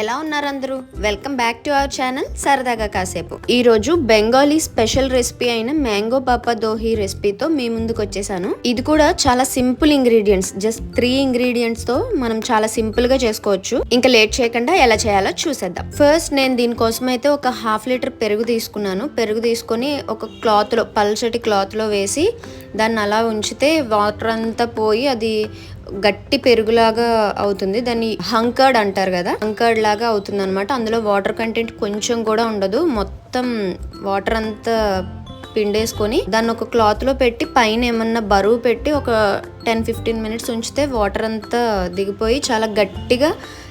ఎలా ఉన్నారు అందరూ welcome back to our channel సరదాగా కాసేపు. ఈ రోజు బెంగాలీ స్పెషల్ రెసిపీ అయిన మ్యాంగో పాపా దోహి రెసిపీతో మీ ముందుకు వచ్చేసాను. ఇది కూడా చాలా సింపుల్ ఇంగ్రీడియంట్స్ జస్ట్ త్రీ ఇంగ్రీడియంట్స్తో మనం చాలా సింపుల్గా చేసుకోవచ్చు. ఇంకా లేట్ చేయకుండా ఎలా చేయాలో చూసేద్దాం. ఫస్ట్ నేను దీనికోసం అయితే ఒక హాఫ్ లీటర్ పెరుగు తీసుకున్నాను. పెరుగు తీసుకొని ఒక క్లాత్లో పల్చటి క్లాత్లో వేసి దాన్ని అలా ఉంచితే వాటర్ అంతా పోయి అది గట్టి పెరుగులాగా అవుతుంది. దాన్ని హంకర్డ్ అంటారు కదా హంకర్డ్ లాగా అవుతుంది అనమాట అందులో వాటర్ కంటెంట్ కొంచెం కూడా ఉండదు. మొత్తం వాటర్ అంతా పిండేసుకొని దాన్ని ఒక క్లాత్లో పెట్టి పైన ఏమన్నా బరువు పెట్టి ఒక టెన్ ఫిఫ్టీన్ మినిట్స్ ఉంచితే వాటర్ అంతా దిగిపోయి చాలా గట్టిగా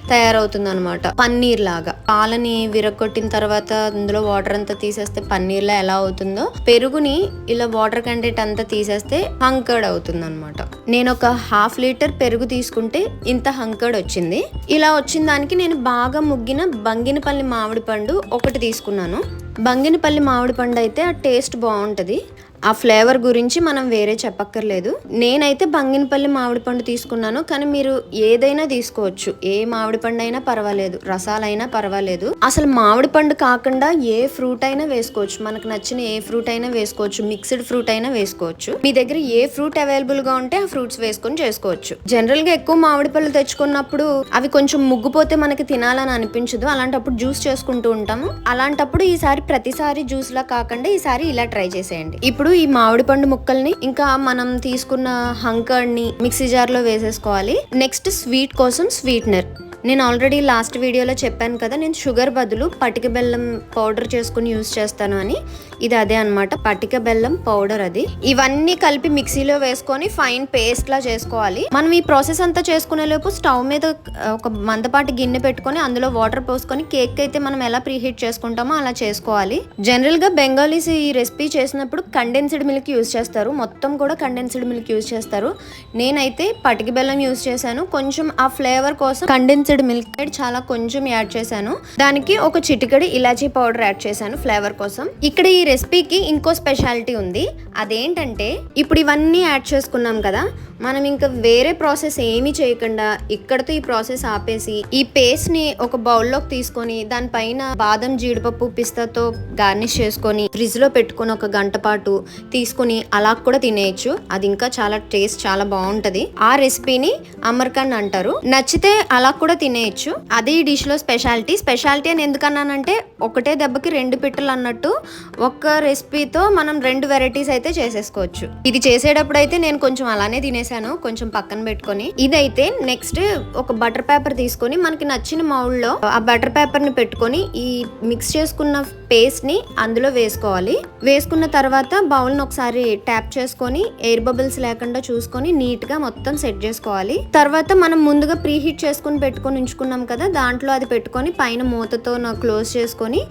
తయారవుతుంది అనమాట పన్నీర్ లాగా పాలని విరగొట్టిన తర్వాత అందులో వాటర్ అంతా తీసేస్తే పన్నీర్ లా ఎలా అవుతుందో పెరుగుని ఇలా వాటర్ కంటెంట్ అంతా తీసేస్తే హంకర్డ్ అవుతుంది అనమాట నేను ఒక హాఫ్ లీటర్ పెరుగు తీసుకుంటే ఇంత హంకర్డ్ వచ్చింది. ఇలా వచ్చిన దానికి నేను బాగా ముగ్గిన బంగినపల్లి మామిడి పండు ఒకటి తీసుకున్నాను. బంగినపల్లి మామిడి పండు అయితే ఆ టేస్ట్ బాగుంటుంది. ఆ ఫ్లేవర్ గురించి మనం వేరే చెప్పక్కర్లేదు. నేనైతే బంగినపల్లి మామిడి పండు తీసుకున్నాను కానీ మీరు ఏదైనా తీసుకోవచ్చు. ఏ మామిడి పండు అయినా పర్వాలేదు రసాలైనా పర్వాలేదు. అసలు మామిడి పండు కాకుండా ఏ ఫ్రూట్ అయినా వేసుకోవచ్చు. మనకు నచ్చిన ఏ ఫ్రూట్ అయినా వేసుకోవచ్చు మిక్స్డ్ ఫ్రూట్ అయినా వేసుకోవచ్చు. మీ దగ్గర ఏ ఫ్రూట్ అవైలబుల్గా ఉంటే ఆ ఫ్రూట్స్ వేసుకొని చేసుకోవచ్చు. జనరల్గా ఎక్కువ మామిడి పళ్ళు తెచ్చుకున్నప్పుడు అవి కొంచెం ముగ్గుపోతే మనకి తినాలని అనిపించదు. అలాంటప్పుడు జ్యూస్ చేసుకుంటూ ఉంటాము. అలాంటప్పుడు ఈసారి ప్రతిసారి జ్యూస్ లా కాకుండా ఈసారి ఇలా ట్రై చేసేయండి. ఇప్పుడు ఈ మామిడి పండు ముక్కల్ని ఇంకా మనం తీసుకున్న హంకర్ని ని మిక్సీ జార్లో వేసేసుకోవాలి. నెక్స్ట్ స్వీట్ కోసం స్వీట్నర్. నేను ఆల్రెడీ లాస్ట్ వీడియోలో చెప్పాను కదా నేను షుగర్ బదులు పటిక బెల్లం పౌడర్ చేసుకుని యూస్ చేస్తాను అని. ఇది అదే అనమాట పటిక బెల్లం పౌడర్ అది. ఇవన్నీ కలిపి మిక్సీలో వేసుకొని ఫైన్ పేస్ట్ లా చేసుకోవాలి. మనం ఈ ప్రాసెస్ అంతా చేసుకునే లోపు స్టవ్ మీద ఒక మందపాటి గిన్నె పెట్టుకొని అందులో వాటర్ పోసుకొని కేక్ అయితే మనం ఎలా ప్రీహీట్ చేసుకుంటామో అలా చేసుకోవాలి. జనరల్గా బెంగాలీస్ ఈ రెసిపీ చేసినప్పుడు కండెన్స్డ్ మిల్క్ యూస్ చేస్తారు. మొత్తం కూడా కండెన్స్డ్ మిల్క్ యూస్ చేస్తారు. నేనైతే పటిక బెల్లం యూస్ చేశాను. కొంచెం ఆ ఫ్లేవర్ కోసం కండెన్స్డ్ మిల్క్ చాలా కొంచెం యాడ్ చేశాను. దానికి ఒక చిటికడి ఇలాచీ పౌడర్ యాడ్ చేశాను ఫ్లేవర్ కోసం. ఇక్కడ ఈ రెసిపీకి ఇంకో స్పెషాలిటీ ఉంది. అదేంటంటే ఇప్పుడు ఇవన్నీ యాడ్ చేసుకున్నాం కదా మనం ఇంకా వేరే ప్రాసెస్ ఏమీ చేయకుండా ఇక్కడతో ఈ ప్రాసెస్ ఆపేసి ఈ పేస్ట్ని ఒక బౌల్లోకి తీసుకొని దానిపైన బాదం జీడిపప్పు పిస్తాతో గార్నిష్ చేసుకొని ఫ్రిడ్జ్లో పెట్టుకొని ఒక గంట పాటు తీసుకొని అలా కూడా తినేయచ్చు. అది ఇంకా చాలా టేస్ట్ చాలా బాగుంటది. ఆ రెసిపీని అమర్కాన్ అంటారు. నచ్చితే అలా కూడా తినేయచ్చు. అది ఈ డిష్లో స్పెషాలిటీ. స్పెషాలిటీ అని ఎందుకన్నానంటే ఒకటే దెబ్బకి రెండు పిట్టలు అన్నట్టు ఒక్క రెసిపీతో మనం రెండు వెరైటీస్ అయితే చేసేసుకోవచ్చు. ఇది చేసేటప్పుడు అయితే నేను కొంచెం అలానే తినేసి తినేసాను కొంచెం పక్కన పెట్టుకొని. ఇదైతే నెక్స్ట్ ఒక బటర్ పేపర్ తీసుకొని మనకి నచ్చిన మౌల్డ్లో ఆ బటర్ పేపర్ని పెట్టుకొని ఈ మిక్స్ చేసుకున్న పేస్ట్ని అందులో వేసుకోవాలి. వేసుకున్న తర్వాత బౌల్ని ఒకసారి ట్యాప్ చేసుకొని ఎయిర్ బబుల్స్ లేకుండా చూసుకొని నీట్గా మొత్తం సెట్ చేసుకోవాలి. తర్వాత మనం ముందుగా ప్రీ హీట్ చేసుకుని పెట్టుకొని ఉంచుకున్నాం కదా దాంట్లో అది పెట్టుకొని పైన మూతతో క్లోజ్ చేసుకొని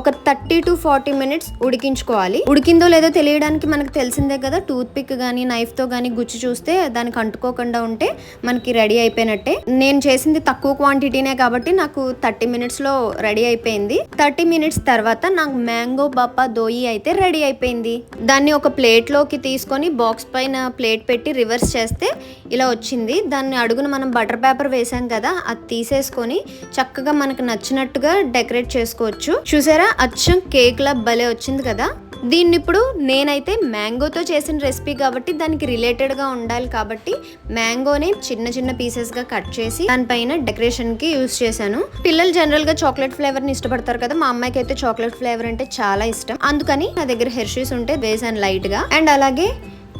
ఒక థర్టీ టు ఫార్టీ మినిట్స్ ఉడికించుకోవాలి. ఉడికిందో లేదో తెలియడానికి మనకు తెలిసిందే కదా టూత్ పిక్ కానీ నైఫ్తో కానీ గుచ్చి చూస్తే దానికి అంటుకోకుండా ఉంటే మనకి రెడీ అయిపోయినట్టే. నేను చేసింది తక్కువ క్వాంటిటీనే కాబట్టి నాకు థర్టీ మినిట్స్లో రెడీ అయిపోయింది. థర్టీ మినిట్స్ తర్వాత నాకు మ్యాంగో బాపా దోయి అయితే రెడీ అయిపోయింది. దాన్ని ఒక ప్లేట్లోకి తీసుకొని బాక్స్ పైన ప్లేట్ పెట్టి రివర్స్ చేస్తే ఇలా వచ్చింది. దాన్ని అడుగున మనం బటర్ పేపర్ వేసాం కదా అది తీసేసుకొని చక్కగా మనకు నచ్చినట్టుగా డెకరేట్ చేసుకోవచ్చు. చూసారా? అచ్చం కేక్ లా భలే వచ్చింది కదా? దీన్ని ఇప్పుడు నేనైతే మ్యాంగోతో చేసిన రెసిపీ కాబట్టి దానికి రిలేటెడ్గా ఉండాలి కాబట్టి మ్యాంగోని చిన్న చిన్న పీసెస్గా కట్ చేసి దానిపైన డెకరేషన్కి యూస్ చేశాను. పిల్లలు జనరల్గా చాక్లెట్ ఫ్లేవర్ని ఇష్టపడతారు కదా మా అమ్మాయికి అయితే చాక్లెట్ ఫ్లేవర్ అంటే చాలా ఇష్టం. అందుకని నా దగ్గర హెర్షీస్ ఉంటే వేసాను లైట్గా. అండ్ అలాగే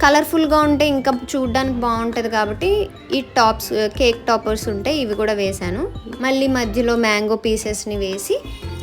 కలర్ఫుల్గా ఉంటే ఇంకా చూడడానికి బాగుంటుంది కాబట్టి ఈ టాప్స్ కేక్ టాపర్స్ ఉంటే ఇవి కూడా వేశాను మళ్ళీ మధ్యలో మ్యాంగో పీసెస్ని వేసి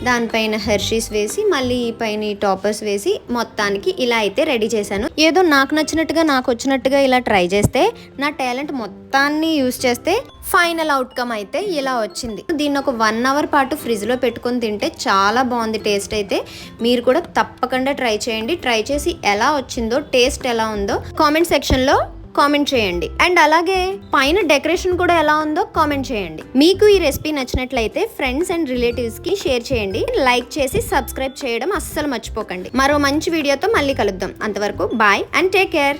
దానిపైన హెర్షీస్ వేసి మళ్ళీ ఈ పైన ఈ టాపర్స్ వేసి మొత్తానికి ఇలా అయితే రెడీ చేశాను. ఏదో నాకు నచ్చినట్టుగా నాకు వచ్చినట్టుగా ఇలా ట్రై చేస్తే నా టాలెంట్ మొత్తాన్ని యూస్ చేస్తే ఫైనల్ అవుట్కమ్ అయితే ఇలా వచ్చింది. దీన్ని ఒక వన్ అవర్ పాటు ఫ్రిడ్జ్లో పెట్టుకొని తింటే చాలా బాగుంది టేస్ట్ అయితే. మీరు కూడా తప్పకుండా ట్రై చేయండి. ట్రై చేసి ఎలా వచ్చిందో టేస్ట్ ఎలా ఉందో కామెంట్ సెక్షన్లో కామెంట్ చేయండి. అండ్ అలాగే పైన డెకరేషన్ కూడా ఎలా ఉందో కామెంట్ చేయండి. మీకు ఈ రెసిపీ నచ్చినట్లయితే ఫ్రెండ్స్ అండ్ రిలేటివ్స్కి షేర్ చేయండి. లైక్ చేసి సబ్స్క్రైబ్ చేయడం అస్సలు మర్చిపోకండి. మరో మంచి వీడియోతో మళ్ళీ కలుద్దాం. అంతవరకు బాయ్ అండ్ టేక్ కేర్.